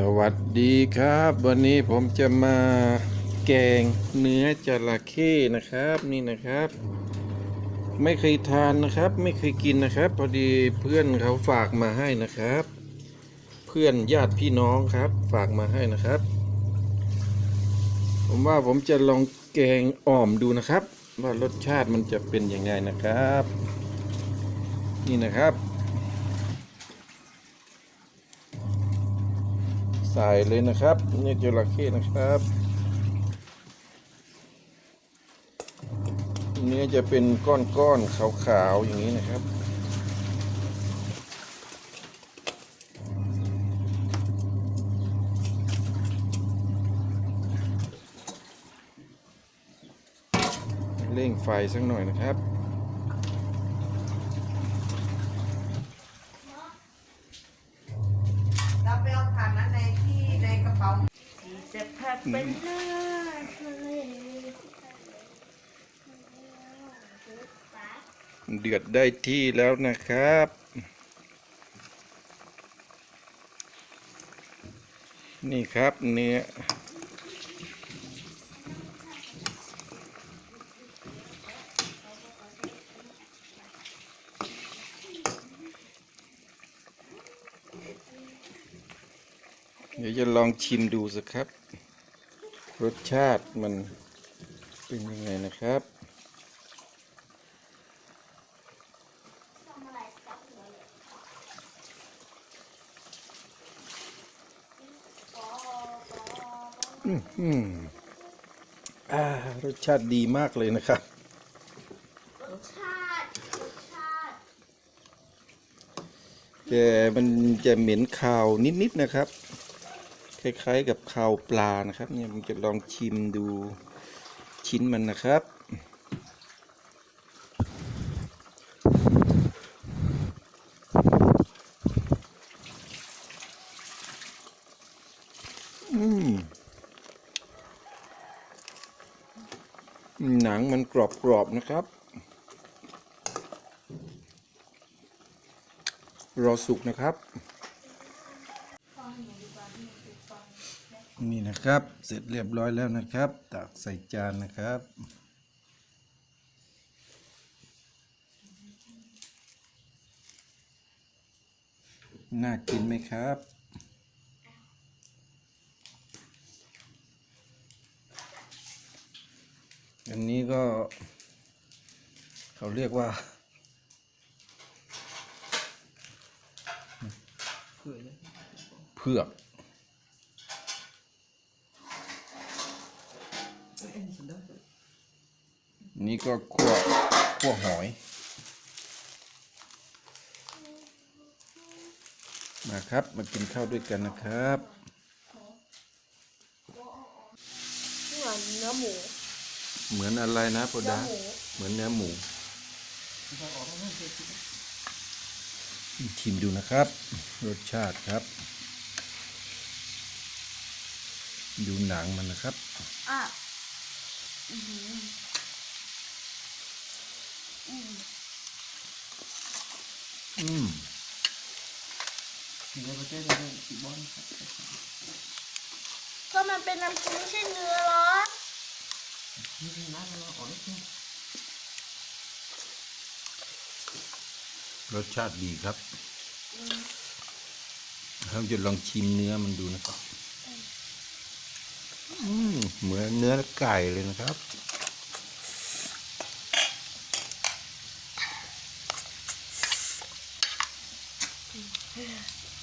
สวัสดีครับ วันนี้ผมจะมาแกงเนื้อจระเข้นะครับนี่นะครับ ไม่เคยทานนะครับ ไม่เคยกินนะครับ พอดีเพื่อนเขาฝากมาให้นะครับ เพื่อนญาติพี่น้องครับ ฝากมาให้นะครับ ผมว่าผมจะลองแกงอ่อมดูนะครับ ว่ารสชาติมันจะเป็นยังไงนะครับ นี่นะครับ ใส่เลยนะครับนี่จระเข้นะครับนื้จะเป็นก้อนๆขาวๆอย่างนี้นะครับเร่งไฟสักหน่อยนะครับ เราไปเอาถังนั้นในที่ในกระเป๋า จะพัด เป็นหน้าทะเลเดือดได้ที่แล้วนะครับ นี่ครับเนื้อเดี๋ยวจะลองชิมดูสักครับ รสชาติมันเป็นยังไงนะครับ อืมอ่ารสชาติดีมากเลยนะครับรสชาติรสชาติแต่มันจะเหม็นคาวนิดๆนะครับ คล้ายๆกับคาวปลานะครับ เนี่ยผมจะลองชิมดูชิ้นมันนะครับ อืมหนังมันกรอบๆนะครับ รอสุกนะครับ นี่นะครับ เสร็จเรียบร้อยแล้วนะครับ ตักใส่จานนะครับน่ากินไหมครับ อันนี้ก็ เขาเรียกว่าเผือก นี่ก็คั่วคั่วหอย มาครับ มากินข้าวด้วยกันนะครับเหมือนเนื้อหมู เหมือนอะไรนะโปดาเนื้อหมูเหมือนเนื้อหมูชิมดูนะครับ รสชาติครับ ดูหนังมันนะครับอะ อืมก็มันเป็นน้ำซุปไม่ใช่เนื้อเหรอรสชาติดีครับเราจะลองชิมเนื้อมันดูนะครับอืมเหมือนเนื้อไก่เลยนะครับ Yeah.